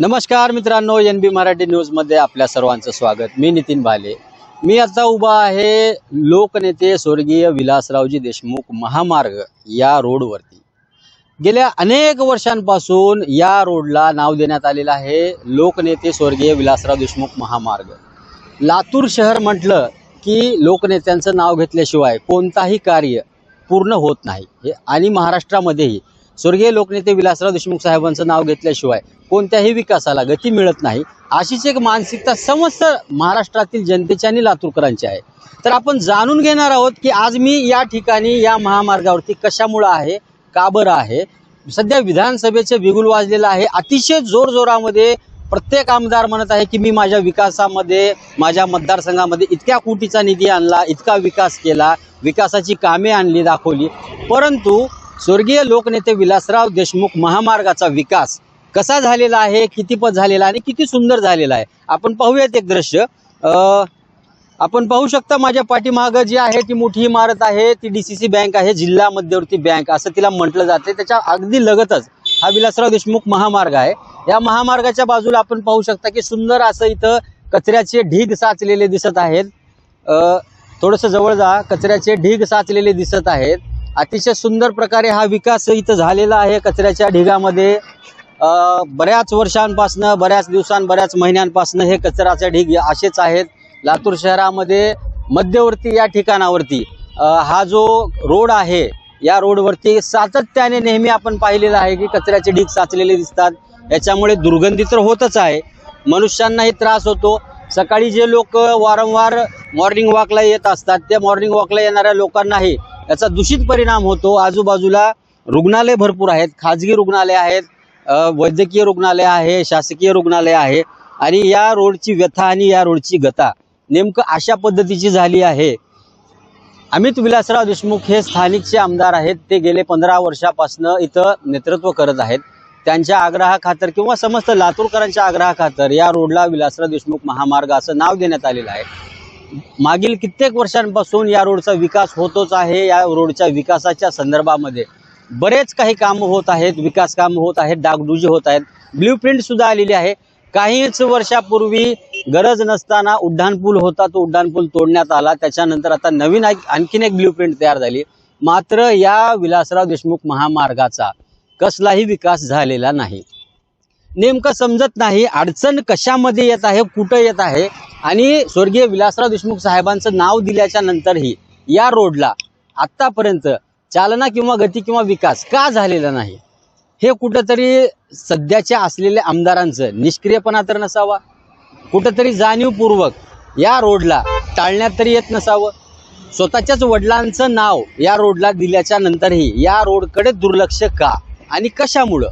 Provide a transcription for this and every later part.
नमस्कार मित्रांनो N B Marathi न्यूजमध्ये आपल्या सर्वांचं स्वागत. मी नितीन भाले. मी आता उभा आहे लोकनेते स्वर्गीय विलासरावजी देशमुख महामार्ग या रोडवरती. गेल्या अनेक वर्षांपासून या रोडला नाव देण्यात आलेलं आहे लोकनेते स्वर्गीय विलासराव देशमुख महामार्ग. लातूर शहर म्हटलं की लोकनेत्यांचं नाव घेतल्याशिवाय कोणताही कार्य पूर्ण होत नाही. हे आणि महाराष्ट्रामध्येही स्वर्गीय लोकनेते विलासराव देशमुख साहेबांचं नाव घेतल्याशिवाय कोणत्याही विकासाला गती मिळत नाही. अशीच एक मानसिकता समस्त महाराष्ट्रातील जनतेची आणि लातूरकरांची आहे. तर आपण जाणून घेणार आहोत की आज मी या ठिकाणी या महामार्गावरती कशामुळं आहे का बरं आहे? सध्या विधानसभेचं बिगुल वाजलेलं आहे. अतिशय जोरजोरामध्ये प्रत्येक आमदार म्हणत आहे की मी माझ्या विकासामध्ये माझ्या मतदारसंघामध्ये इतक्या कोटीचा निधी आणला इतका विकास केला विकासाची कामे आणली दाखवली. परंतु स्वर्गीय लोकनेते विलासराव देशमुख महामार्गाचा विकास कसा झालेला आहे कितीपत झालेला आणि किती सुंदर झालेला आहे? आपण पाहूयात एक दृश्य. आपण पाहू शकता माझ्या पाठीमागं जी आहे ती मोठी इमारत आहे ती डी सी सी बँक आहे जिल्हा मध्यवर्ती बँक असं तिला म्हटलं जाते. त्याच्या अगदी लगतच हा विलासराव देशमुख महामार्ग आहे. या महामार्गाच्या बाजूला आपण पाहू शकता की सुंदर असं इथं कचऱ्याचे ढीग साचलेले दिसत आहेत. थोडस थोडंसं जवळ जा कचऱ्याचे ढीग साचलेले दिसत आहेत. अतिशय सुंदर प्रकारे हा विकास इथं झालेला आहे कचऱ्याच्या ढिगामध्ये. बऱ्याच वर्षांपासनं बऱ्याच दिवसां बऱ्याच महिन्यांपासनं हे कचऱ्याचे ढीग असेच आहेत. लातूर शहरामध्ये मध्यवर्ती या ठिकाणावरती. हा जो रोड आहे या रोडवरती सातत्याने नेहमी आपण पाहिलेलं आहे की कचऱ्याचे ढीग साचलेले दिसतात. याच्यामुळे दुर्गंधी तर होतच आहे. मनुष्यांनाही त्रास होतो. सकाळी जे लोक वारंवार मॉर्निंग वॉकला येत असतात त्या मॉर्निंग वॉकला येणाऱ्या लोकांनाही याचा दूषित परिणाम होतो. आजूबाजूला रुग्णालय भरपूर आहेत. खाजगी रुग्णालय आहेत. वैद्यकीय रुग्णालय आहे शासकीय रुग्णालय आहे. आणि या रोडची व्यथा आणि या रोडची गता नेमकं अशा पद्धतीची झाली आहे. अमित विलासराव देशमुख हे स्थानिकचे आमदार आहेत. ते गेले पंधरा वर्षापासनं इथं नेतृत्व करत आहेत. त्यांच्या आग्रहाखातर किंवा समस्त लातूरकरांच्या आग्रहाखातर या रोडला विलासराव देशमुख महामार्ग असं नाव देण्यात आलेलं आहे. मागील कित्येक वर्षांपासून या रोडचा विकास होतोच आहे. या रोडच्या विकासाच्या संदर्भामध्ये बरेच काही कामं होत आहेत. विकास कामं होत आहेत. डागडुजी होत आहेत. ब्ल्यू प्रिंट सुद्धा आलेली आहे. काहीच वर्षापूर्वी गरज नसताना उड्डाणपूल होता. तो उड्डाणपूल तोडण्यात आला. त्याच्यानंतर आता नवीन एक- आणखीन एक ब्ल्यू प्रिंट तयार झाली. मात्र या विलासराव देशमुख महामार्गाचा कसलाही विकास झालेला नाही. नेमकं समजत नाही अडचण कशामध्ये येत आहे कुठं येत आहे. आणि स्वर्गीय विलासराव देशमुख साहेबांचं नाव दिल्याच्या नंतरही या रोडला आत्तापर्यंत चालना किंवा गती किंवा विकास का झालेला नाही? हे कुठंतरी सध्याच्या असलेल्या आमदारांचं निष्क्रियपणा तर नसावा कुठंतरी जाणीवपूर्वक या रोडला टाळण्यात तरी येत नसावं. स्वतःच्याच वडिलांचं नाव या रोडला दिल्याच्या नंतरही या रोडकडे दुर्लक्ष का आणि कशामुळं?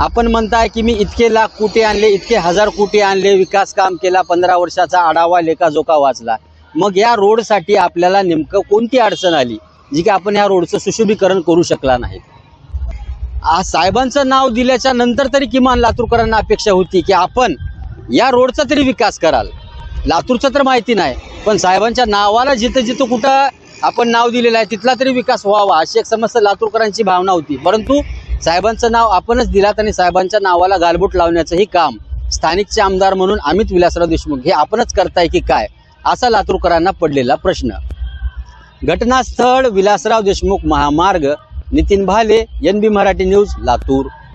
आपण म्हणताय की मी इतके लाख कोटी आणले इतके हजार कोटी आणले विकास काम केला पंधरा वर्षाचा आढावा लेखाजोखा वाचला. मग या रोडसाठी आपल्याला नेमकं कोणती अडचण आली जी की आपण या रोडचं सुशोभीकरण करू शकला नाही? साहेबांचं नाव दिल्याच्या नंतर तरी किमान लातूरकरांना अपेक्षा होती की आपण या रोडचा तरी विकास कराल. लातूरचं तर माहिती नाही पण साहेबांच्या नावाला जिथं जिथं कुठं आपण नाव दिलेलं आहे तिथला तरी विकास व्हावा अशी एक समस्या लातूरकरांची भावना होती. परंतु साहेबांचं नाव आपणच दिलात आणि साहेबांच्या नावाला गालबोट लावण्याचंही काम स्थानिकचे आमदार म्हणून अमित विलासराव देशमुख हे आपणच करताय की काय असा लातूरकरांना पडलेला प्रश्न. घटनास्थळ विलासराव देशमुख महामार्ग Nitin Bhale N B Marathi news Latur.